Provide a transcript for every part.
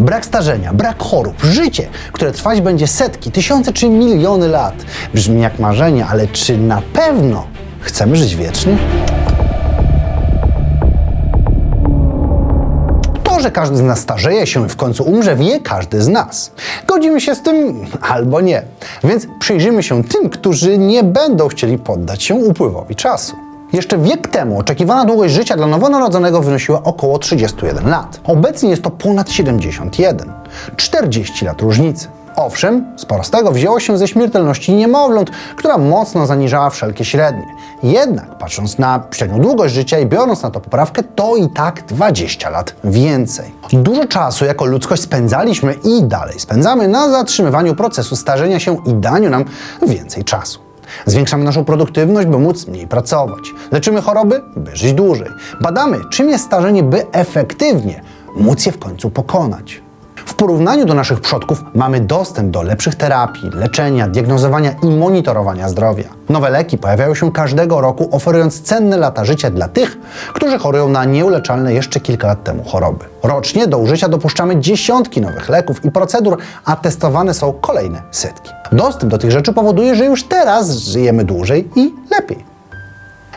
Brak starzenia, brak chorób, życie, które trwać będzie setki, tysiące czy miliony lat. Brzmi jak marzenie, ale czy na pewno chcemy żyć wiecznie? Że każdy z nas starzeje się i w końcu umrze, wie każdy z nas. Godzimy się z tym albo nie. Więc przyjrzyjmy się tym, którzy nie będą chcieli poddać się upływowi czasu. Jeszcze wiek temu oczekiwana długość życia dla nowonarodzonego wynosiła około 31 lat. Obecnie jest to ponad 71. 40 lat różnicy. Owszem, sporo z tego wzięło się ze śmiertelności niemowląt, która mocno zaniżała wszelkie średnie. Jednak, patrząc na średnią długość życia i biorąc na to poprawkę, to i tak 20 lat więcej. Dużo czasu jako ludzkość spędzaliśmy i dalej spędzamy na zatrzymywaniu procesu starzenia się i daniu nam więcej czasu. Zwiększamy naszą produktywność, by móc mniej pracować. Leczymy choroby, by żyć dłużej. Badamy, czym jest starzenie, by efektywnie móc je w końcu pokonać. Porównaniu do naszych przodków mamy dostęp do lepszych terapii, leczenia, diagnozowania i monitorowania zdrowia. Nowe leki pojawiają się każdego roku, oferując cenne lata życia dla tych, którzy chorują na nieuleczalne jeszcze kilka lat temu choroby. Rocznie do użycia dopuszczamy dziesiątki nowych leków i procedur, a testowane są kolejne setki. Dostęp do tych rzeczy powoduje, że już teraz żyjemy dłużej i lepiej.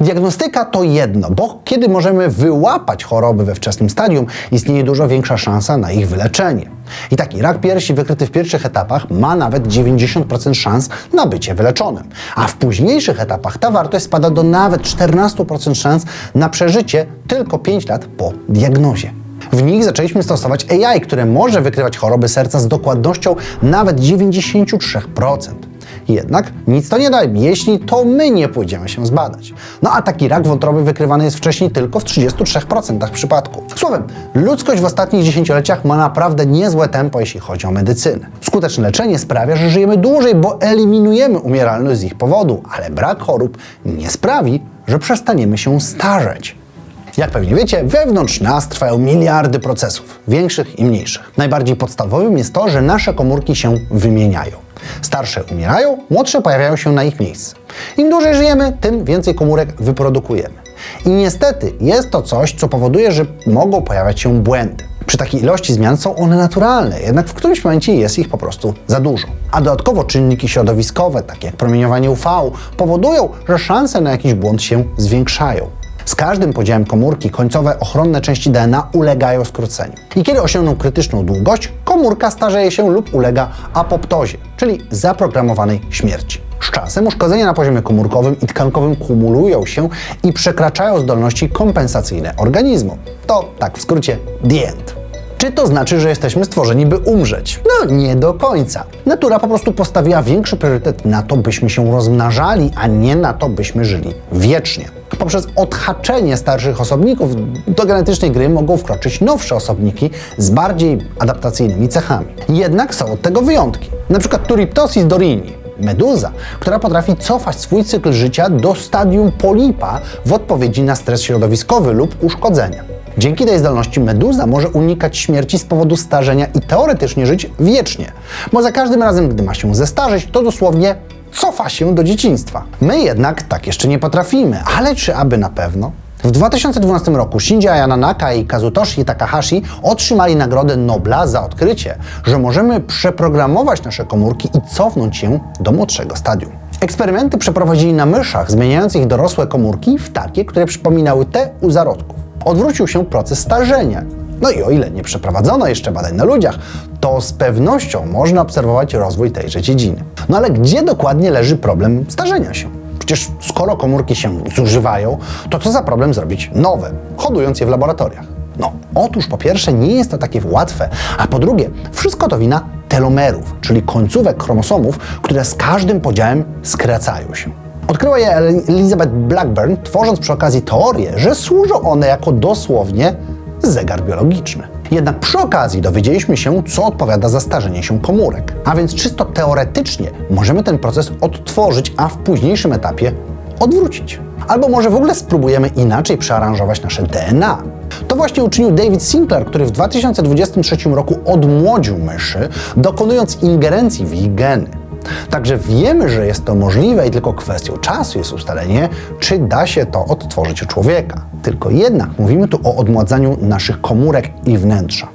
Diagnostyka to jedno, bo kiedy możemy wyłapać choroby we wczesnym stadium, istnieje dużo większa szansa na ich wyleczenie. I taki rak piersi wykryty w pierwszych etapach ma nawet 90% szans na bycie wyleczonym, a w późniejszych etapach ta wartość spada do nawet 14% szans na przeżycie tylko 5 lat po diagnozie. W nich zaczęliśmy stosować AI, które może wykrywać choroby serca z dokładnością nawet 93%. Jednak nic to nie da, jeśli to my nie pójdziemy się zbadać. No a taki rak wątroby wykrywany jest wcześniej tylko w 33% przypadków. Słowem, ludzkość w ostatnich dziesięcioleciach ma naprawdę niezłe tempo, jeśli chodzi o medycynę. Skuteczne leczenie sprawia, że żyjemy dłużej, bo eliminujemy umieralność z ich powodu, ale brak chorób nie sprawi, że przestaniemy się starzeć. Jak pewnie wiecie, wewnątrz nas trwają miliardy procesów, większych i mniejszych. Najbardziej podstawowym jest to, że nasze komórki się wymieniają. Starsze umierają, młodsze pojawiają się na ich miejsce. Im dłużej żyjemy, tym więcej komórek wyprodukujemy. I niestety jest to coś, co powoduje, że mogą pojawiać się błędy. Przy takiej ilości zmian są one naturalne, jednak w którymś momencie jest ich po prostu za dużo. A dodatkowo czynniki środowiskowe, takie jak promieniowanie UV, powodują, że szanse na jakiś błąd się zwiększają. Z każdym podziałem komórki końcowe ochronne części DNA ulegają skróceniu. I kiedy osiągną krytyczną długość, komórka starzeje się lub ulega apoptozie, czyli zaprogramowanej śmierci. Z czasem uszkodzenia na poziomie komórkowym i tkankowym kumulują się i przekraczają zdolności kompensacyjne organizmu. To tak w skrócie the end. Czy to znaczy, że jesteśmy stworzeni, by umrzeć? No, nie do końca. Natura po prostu postawiła większy priorytet na to, byśmy się rozmnażali, a nie na to, byśmy żyli wiecznie. Poprzez odhaczenie starszych osobników do genetycznej gry mogą wkroczyć nowsze osobniki z bardziej adaptacyjnymi cechami. Jednak są od tego wyjątki. Na przykład Turiptosis dorini, meduza, która potrafi cofać swój cykl życia do stadium polipa w odpowiedzi na stres środowiskowy lub uszkodzenia. Dzięki tej zdolności meduza może unikać śmierci z powodu starzenia i teoretycznie żyć wiecznie, bo za każdym razem, gdy ma się zestarzeć, to dosłownie cofa się do dzieciństwa. My jednak tak jeszcze nie potrafimy, ale czy aby na pewno? W 2012 roku Shinji Ayananaka i Kazutoshi Takahashi otrzymali Nagrodę Nobla za odkrycie, że możemy przeprogramować nasze komórki i cofnąć je do młodszego stadium. Eksperymenty przeprowadzili na myszach, zmieniając ich dorosłe komórki w takie, które przypominały te u zarodków. Odwrócił się proces starzenia. No i o ile nie przeprowadzono jeszcze badań na ludziach, to z pewnością można obserwować rozwój tejże dziedziny. No ale gdzie dokładnie leży problem starzenia się? Przecież skoro komórki się zużywają, to co za problem zrobić nowe, hodując je w laboratoriach? No, otóż po pierwsze nie jest to takie łatwe, a po drugie, wszystko to wina telomerów, czyli końcówek chromosomów, które z każdym podziałem skracają się. Odkryła je Elizabeth Blackburn, tworząc przy okazji teorię, że służą one jako dosłownie zegar biologiczny. Jednak przy okazji dowiedzieliśmy się, co odpowiada za starzenie się komórek. A więc czysto teoretycznie możemy ten proces odtworzyć, a w późniejszym etapie odwrócić. Albo może w ogóle spróbujemy inaczej przearanżować nasze DNA. To właśnie uczynił David Sinclair, który w 2023 roku odmłodził myszy, dokonując ingerencji w ich geny. Także wiemy, że jest to możliwe i tylko kwestią czasu jest ustalenie, czy da się to odtworzyć u człowieka. Tylko jednak mówimy tu o odmładzaniu naszych komórek i wnętrza.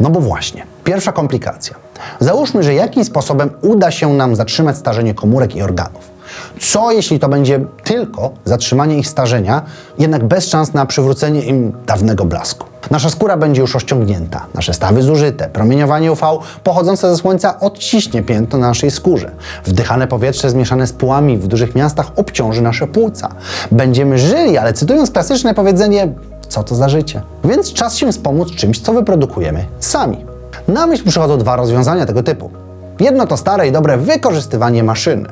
No bo właśnie, Pierwsza komplikacja. Załóżmy, że jakimś sposobem uda się nam zatrzymać starzenie komórek i organów. Co jeśli to będzie tylko zatrzymanie ich starzenia, jednak bez szans na przywrócenie im dawnego blasku? Nasza skóra będzie już rozciągnięta, nasze stawy zużyte, promieniowanie UV pochodzące ze słońca odciśnie piętno na naszej skórze. Wdychane powietrze zmieszane z pyłami w dużych miastach obciąży nasze płuca. Będziemy żyli, ale cytując klasyczne powiedzenie, co to za życie? Więc czas się wspomóc czymś, co wyprodukujemy sami. Na myśl przychodzą dwa rozwiązania tego typu. Jedno to stare i dobre wykorzystywanie maszyny.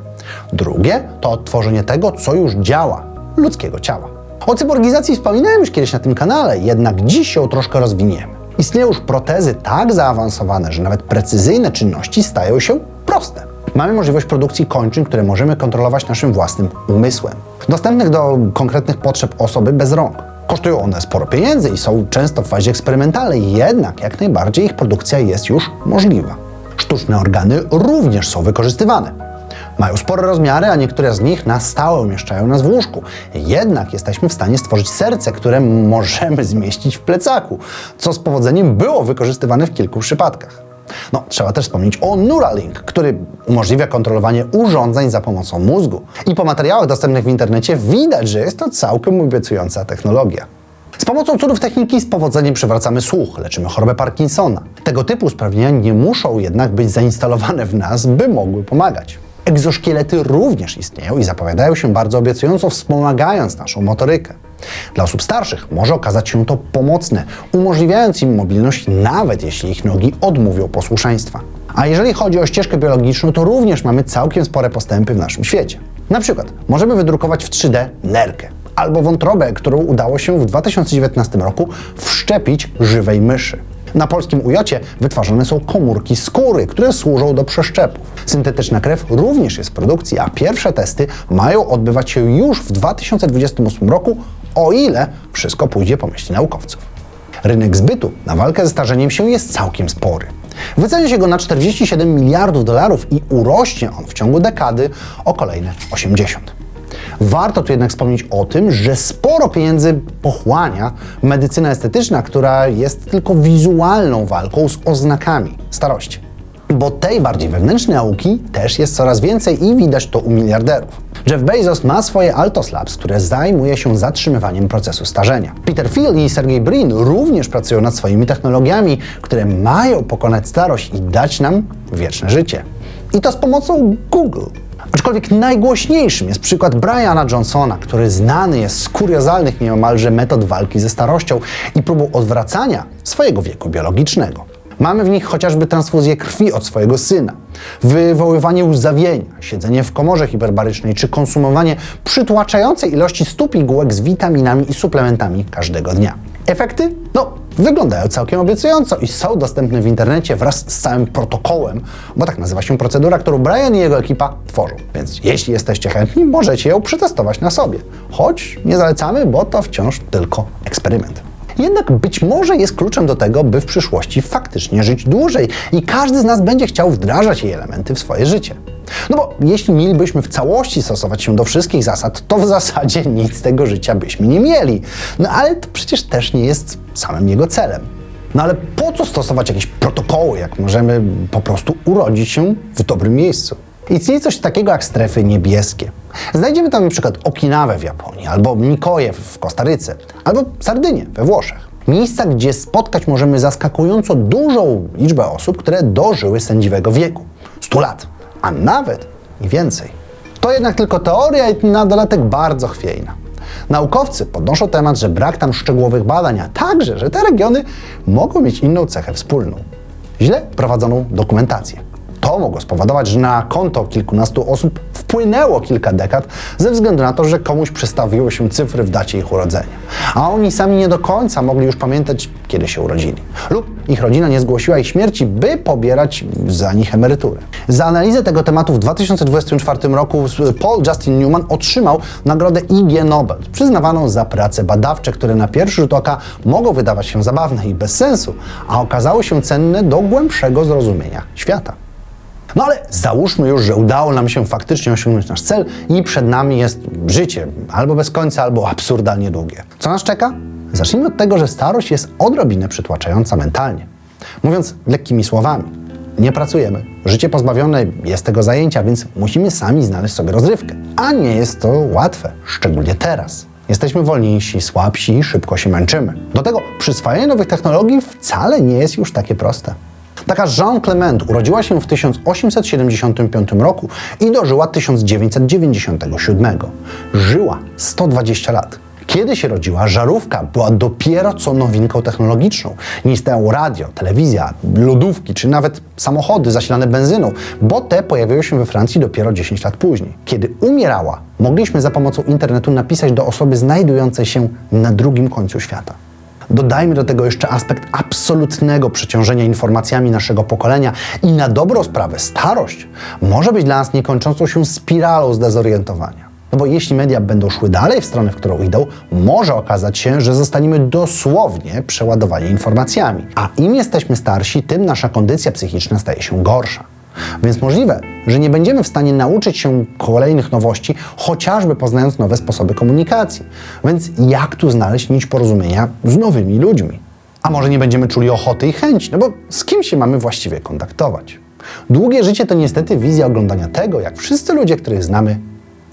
Drugie to odtworzenie tego, co już działa, ludzkiego ciała. O cyborgizacji wspominałem już kiedyś na tym kanale, jednak dziś ją troszkę rozwiniemy. Istnieją już protezy tak zaawansowane, że nawet precyzyjne czynności stają się proste. Mamy możliwość produkcji kończyn, które możemy kontrolować naszym własnym umysłem. Dostępnych do konkretnych potrzeb osoby bez rąk. Kosztują one sporo pieniędzy i są często w fazie eksperymentalnej, jednak jak najbardziej ich produkcja jest już możliwa. Sztuczne organy również są wykorzystywane. Mają spore rozmiary, a niektóre z nich na stałe umieszczają nas w łóżku. Jednak jesteśmy w stanie stworzyć serce, które możemy zmieścić w plecaku, co z powodzeniem było wykorzystywane w kilku przypadkach. No, trzeba też wspomnieć o Neuralink, który umożliwia kontrolowanie urządzeń za pomocą mózgu. I po materiałach dostępnych w internecie widać, że jest to całkiem obiecująca technologia. Z pomocą cudów techniki z powodzeniem przywracamy słuch, leczymy chorobę Parkinsona. Tego typu usprawnienia nie muszą jednak być zainstalowane w nas, by mogły pomagać. Egzoszkielety również istnieją i zapowiadają się bardzo obiecująco, wspomagając naszą motorykę. Dla osób starszych może okazać się to pomocne, umożliwiając im mobilność, nawet jeśli ich nogi odmówią posłuszeństwa. A jeżeli chodzi o ścieżkę biologiczną, to również mamy całkiem spore postępy w naszym świecie. Na przykład możemy wydrukować w 3D nerkę albo wątrobę, którą udało się w 2019 roku wszczepić żywej myszy. Na polskim ujocie wytwarzane są komórki skóry, które służą do przeszczepów. Syntetyczna krew również jest w produkcji, a pierwsze testy mają odbywać się już w 2028 roku, o ile wszystko pójdzie po myśli naukowców. Rynek zbytu na walkę ze starzeniem się jest całkiem spory. Wycenia się go na 47 miliardów dolarów i urośnie on w ciągu dekady o kolejne 80. Warto tu jednak wspomnieć o tym, że sporo pieniędzy pochłania medycyna estetyczna, która jest tylko wizualną walką z oznakami starości. Bo tej bardziej wewnętrznej nauki też jest coraz więcej i widać to u miliarderów. Jeff Bezos ma swoje Altos Labs, które zajmuje się zatrzymywaniem procesu starzenia. Peter Thiel i Sergey Brin również pracują nad swoimi technologiami, które mają pokonać starość i dać nam wieczne życie. I to z pomocą Google. Aczkolwiek najgłośniejszym jest przykład Briana Johnsona, który znany jest z kuriozalnych nieomalże metod walki ze starością i próbą odwracania swojego wieku biologicznego. Mamy w nich chociażby transfuzję krwi od swojego syna, wywoływanie łzawienia, siedzenie w komorze hiperbarycznej czy konsumowanie przytłaczającej ilości stu pigułek z witaminami i suplementami każdego dnia. Efekty? No, wyglądają całkiem obiecująco i są dostępne w internecie wraz z całym protokołem, bo tak nazywa się procedura, którą Brian i jego ekipa tworzą. Więc jeśli jesteście chętni, możecie ją przetestować na sobie. Choć nie zalecamy, bo to wciąż tylko eksperyment. Jednak być może jest kluczem do tego, by w przyszłości faktycznie żyć dłużej i każdy z nas będzie chciał wdrażać jej elementy w swoje życie. No bo jeśli mielibyśmy w całości stosować się do wszystkich zasad, to w zasadzie nic z tego życia byśmy nie mieli. No ale to przecież też nie jest samym jego celem. No ale po co stosować jakieś protokoły, jak możemy po prostu urodzić się w dobrym miejscu? Istnieje coś takiego jak strefy niebieskie. Znajdziemy tam przykład Okinawę w Japonii, albo Mikoje w Kostaryce, albo Sardynię we Włoszech. Miejsca, gdzie spotkać możemy zaskakująco dużą liczbę osób, które dożyły sędziwego wieku 100 lat, a nawet i więcej. To jednak tylko teoria i na dodatek bardzo chwiejna. Naukowcy podnoszą temat, że brak tam szczegółowych badań, a także, że te regiony mogą mieć inną cechę wspólną źle prowadzoną dokumentację. To mogło spowodować, że na konto kilkunastu osób wpłynęło kilka dekad ze względu na to, że komuś przestawiły się cyfry w dacie ich urodzenia. A oni sami nie do końca mogli już pamiętać, kiedy się urodzili. Lub ich rodzina nie zgłosiła ich śmierci, by pobierać za nich emeryturę. Za analizę tego tematu w 2024 roku Paul Justin Newman otrzymał nagrodę IG Nobel, przyznawaną za prace badawcze, które na pierwszy rzut oka mogą wydawać się zabawne i bez sensu, a okazały się cenne do głębszego zrozumienia świata. No ale załóżmy już, że udało nam się faktycznie osiągnąć nasz cel i przed nami jest życie, albo bez końca, albo absurdalnie długie. Co nas czeka? Zacznijmy od tego, że starość jest odrobinę przytłaczająca mentalnie. Mówiąc lekkimi słowami, nie pracujemy. Życie pozbawione jest tego zajęcia, więc musimy sami znaleźć sobie rozrywkę. A nie jest to łatwe, szczególnie teraz. Jesteśmy wolniejsi, słabsi i szybko się męczymy. Do tego przyswajanie nowych technologii wcale nie jest już takie proste. Taka Jean Clement urodziła się w 1875 roku i dożyła 1997. Żyła 120 lat. Kiedy się rodziła, żarówka była dopiero co nowinką technologiczną. Nie istniało radio, telewizja, lodówki czy nawet samochody zasilane benzyną, bo te pojawiły się we Francji dopiero 10 lat później. Kiedy umierała, mogliśmy za pomocą internetu napisać do osoby znajdującej się na drugim końcu świata. Dodajmy do tego jeszcze aspekt absolutnego przeciążenia informacjami naszego pokolenia i na dobrą sprawę starość może być dla nas niekończącą się spiralą zdezorientowania. No bo jeśli media będą szły dalej w stronę, w którą idą, może okazać się, że zostaniemy dosłownie przeładowani informacjami. A im jesteśmy starsi, tym nasza kondycja psychiczna staje się gorsza. Więc możliwe, że nie będziemy w stanie nauczyć się kolejnych nowości, chociażby poznając nowe sposoby komunikacji. Więc jak tu znaleźć nić porozumienia z nowymi ludźmi? A może nie będziemy czuli ochoty i chęci, no bo z kim się mamy właściwie kontaktować? Długie życie to niestety wizja oglądania tego, jak wszyscy ludzie, których znamy,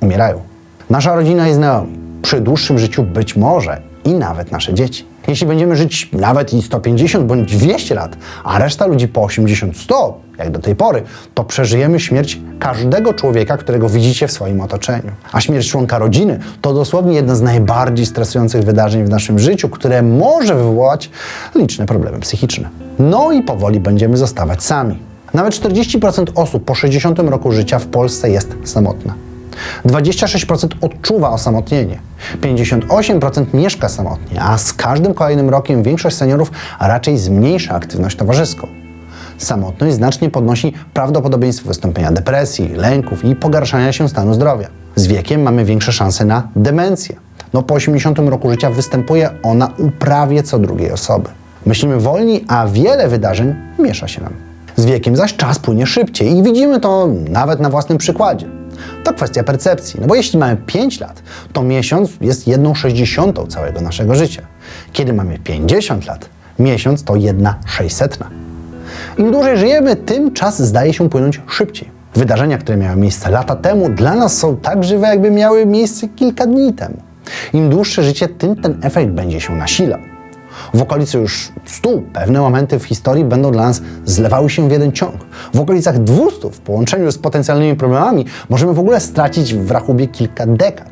umierają. Nasza rodzina jest Naomi. Przy dłuższym życiu być może i nawet nasze dzieci. Jeśli będziemy żyć nawet i 150 bądź 200 lat, a reszta ludzi po 80-100, jak do tej pory, to przeżyjemy śmierć każdego człowieka, którego widzicie w swoim otoczeniu. A śmierć członka rodziny to dosłownie jedno z najbardziej stresujących wydarzeń w naszym życiu, które może wywołać liczne problemy psychiczne. No i powoli będziemy zostawać sami. Nawet 40% osób po 60 roku życia w Polsce jest samotna. 26% odczuwa osamotnienie, 58% mieszka samotnie, a z każdym kolejnym rokiem większość seniorów raczej zmniejsza aktywność towarzyską. Samotność znacznie podnosi prawdopodobieństwo wystąpienia depresji, lęków i pogarszania się stanu zdrowia. Z wiekiem mamy większe szanse na demencję. No po 80 roku życia występuje ona u prawie co drugiej osoby. Myślimy wolniej, a wiele wydarzeń miesza się nam. Z wiekiem zaś czas płynie szybciej i widzimy to nawet na własnym przykładzie. To kwestia percepcji, no bo jeśli mamy 5 lat, to miesiąc jest 1 sześćdziesiątą całego naszego życia. Kiedy mamy 50 lat, miesiąc to 1 sześćsetna. Im dłużej żyjemy, tym czas zdaje się płynąć szybciej. Wydarzenia, które miały miejsce lata temu, dla nas są tak żywe, jakby miały miejsce kilka dni temu. Im dłuższe życie, tym ten efekt będzie się nasilał. W okolicy już 100 pewne momenty w historii będą dla nas zlewały się w jeden ciąg. W okolicach 200 w połączeniu z potencjalnymi problemami możemy w ogóle stracić w rachubie kilka dekad.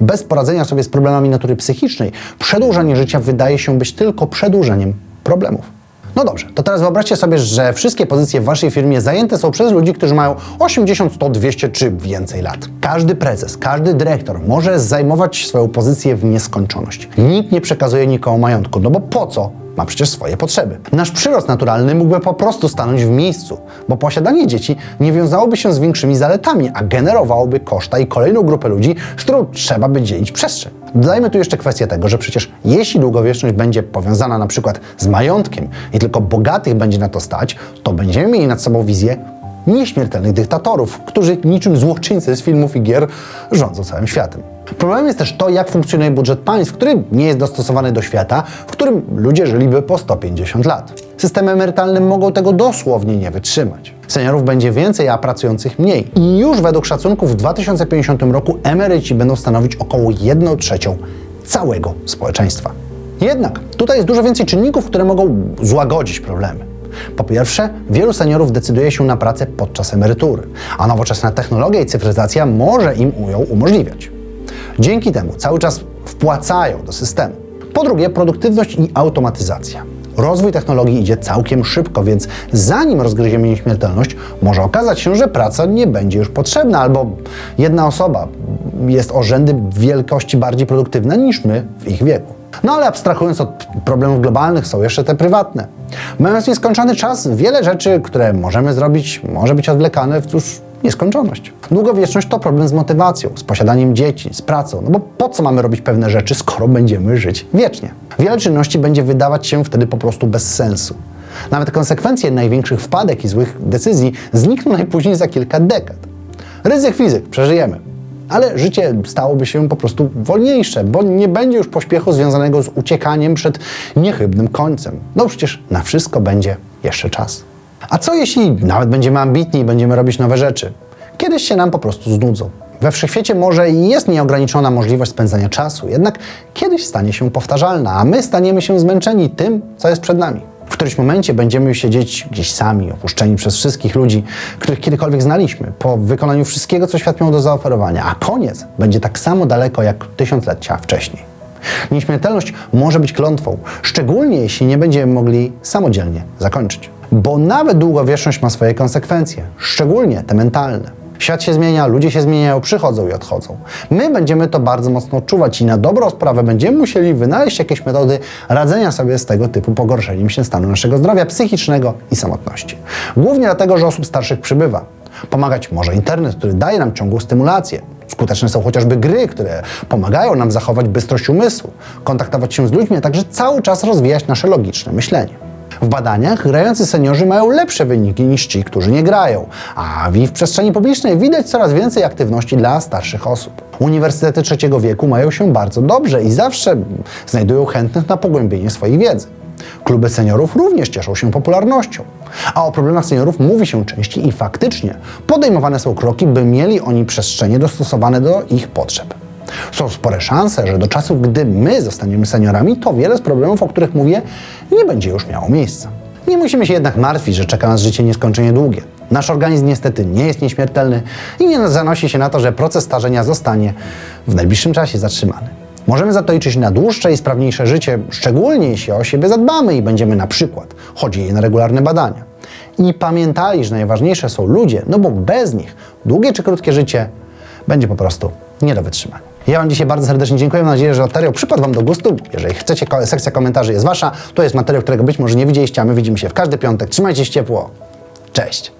Bez poradzenia sobie z problemami natury psychicznej, przedłużanie życia wydaje się być tylko przedłużeniem problemów. No dobrze, to teraz wyobraźcie sobie, że wszystkie pozycje w waszej firmie zajęte są przez ludzi, którzy mają 80, 100, 200 czy więcej lat. Każdy prezes, każdy dyrektor może zajmować swoją pozycję w nieskończoność. Nikt nie przekazuje nikomu majątku, no bo po co? Ma przecież swoje potrzeby. Nasz przyrost naturalny mógłby po prostu stanąć w miejscu, bo posiadanie dzieci nie wiązałoby się z większymi zaletami, a generowałoby koszta i kolejną grupę ludzi, z którą trzeba by dzielić przestrzeń. Dodajmy tu jeszcze kwestię tego, że przecież jeśli długowieczność będzie powiązana na przykład z majątkiem i tylko bogatych będzie na to stać, to będziemy mieli nad sobą wizję nieśmiertelnych dyktatorów, którzy niczym złoczyńcy z filmów i gier rządzą całym światem. Problemem jest też to, jak funkcjonuje budżet państw, który nie jest dostosowany do świata, w którym ludzie żyliby po 150 lat. Systemy emerytalne mogą tego dosłownie nie wytrzymać. Seniorów będzie więcej, a pracujących mniej. I już według szacunków w 2050 roku emeryci będą stanowić około 1 trzecią całego społeczeństwa. Jednak tutaj jest dużo więcej czynników, które mogą złagodzić problemy. Po pierwsze, wielu seniorów decyduje się na pracę podczas emerytury, a nowoczesna technologia i cyfryzacja może im ją umożliwiać. Dzięki temu cały czas wpłacają do systemu. Po drugie, produktywność i automatyzacja. Rozwój technologii idzie całkiem szybko, więc zanim rozgryziemy nieśmiertelność, może okazać się, że praca nie będzie już potrzebna, albo jedna osoba jest o rzędy wielkości bardziej produktywna niż my w ich wieku. No ale abstrahując od problemów globalnych, są jeszcze te prywatne. Mając nieskończony czas, wiele rzeczy, które możemy zrobić, może być odwlekane w cóż, nieskończoność. Długowieczność to problem z motywacją, z posiadaniem dzieci, z pracą, no bo po co mamy robić pewne rzeczy, skoro będziemy żyć wiecznie? Wiele czynności będzie wydawać się wtedy po prostu bez sensu. Nawet konsekwencje największych wpadek i złych decyzji znikną najpóźniej za kilka dekad. Ryzyk fizyk, przeżyjemy. ale życie stałoby się po prostu wolniejsze, bo nie będzie już pośpiechu związanego z uciekaniem przed niechybnym końcem. No przecież na wszystko będzie jeszcze czas. A co jeśli nawet będziemy ambitni i będziemy robić nowe rzeczy? Kiedyś się nam po prostu znudzą. We wszechświecie może i jest nieograniczona możliwość spędzania czasu, jednak kiedyś stanie się powtarzalna, a my staniemy się zmęczeni tym, co jest przed nami. W którymś momencie będziemy siedzieć gdzieś sami, opuszczeni przez wszystkich ludzi, których kiedykolwiek znaliśmy, po wykonaniu wszystkiego, co świat miał do zaoferowania, a koniec będzie tak samo daleko jak tysiąclecia wcześniej. Nieśmiertelność może być klątwą, szczególnie jeśli nie będziemy mogli samodzielnie zakończyć. Bo nawet długowieczność ma swoje konsekwencje, szczególnie te mentalne. Świat się zmienia, ludzie się zmieniają, przychodzą i odchodzą. My będziemy to bardzo mocno odczuwać i na dobrą sprawę będziemy musieli wynaleźć jakieś metody radzenia sobie z tego typu pogorszeniem się stanu naszego zdrowia psychicznego i samotności. Głównie dlatego, że osób starszych przybywa. Pomagać może internet, który daje nam ciągłą stymulację. Skuteczne są chociażby gry, które pomagają nam zachować bystrość umysłu, kontaktować się z ludźmi, a także cały czas rozwijać nasze logiczne myślenie. W badaniach grający seniorzy mają lepsze wyniki niż ci, którzy nie grają, a w przestrzeni publicznej widać coraz więcej aktywności dla starszych osób. Uniwersytety trzeciego wieku mają się bardzo dobrze i zawsze znajdują chętnych na pogłębienie swojej wiedzy. Kluby seniorów również cieszą się popularnością. A o problemach seniorów mówi się częściej i faktycznie podejmowane są kroki, by mieli oni przestrzenie dostosowane do ich potrzeb. Są spore szanse, że do czasów, gdy my zostaniemy seniorami, to wiele z problemów, o których mówię, nie będzie już miało miejsca. Nie musimy się jednak martwić, że czeka nas życie nieskończenie długie. Nasz organizm niestety nie jest nieśmiertelny i nie zanosi się na to, że proces starzenia zostanie w najbliższym czasie zatrzymany. Możemy za to liczyć na dłuższe i sprawniejsze życie, szczególnie jeśli o siebie zadbamy i będziemy na przykład chodzili na regularne badania. I pamiętali, że najważniejsze są ludzie, no bo bez nich długie czy krótkie życie będzie po prostu nie do wytrzymania. Ja Wam dzisiaj bardzo serdecznie dziękuję. Mam nadzieję, że materiał przypadł Wam do gustu. Jeżeli chcecie, sekcja komentarzy jest Wasza. To jest materiał, którego być może nie widzieliście, a my widzimy się w każdy piątek. Trzymajcie się ciepło. Cześć!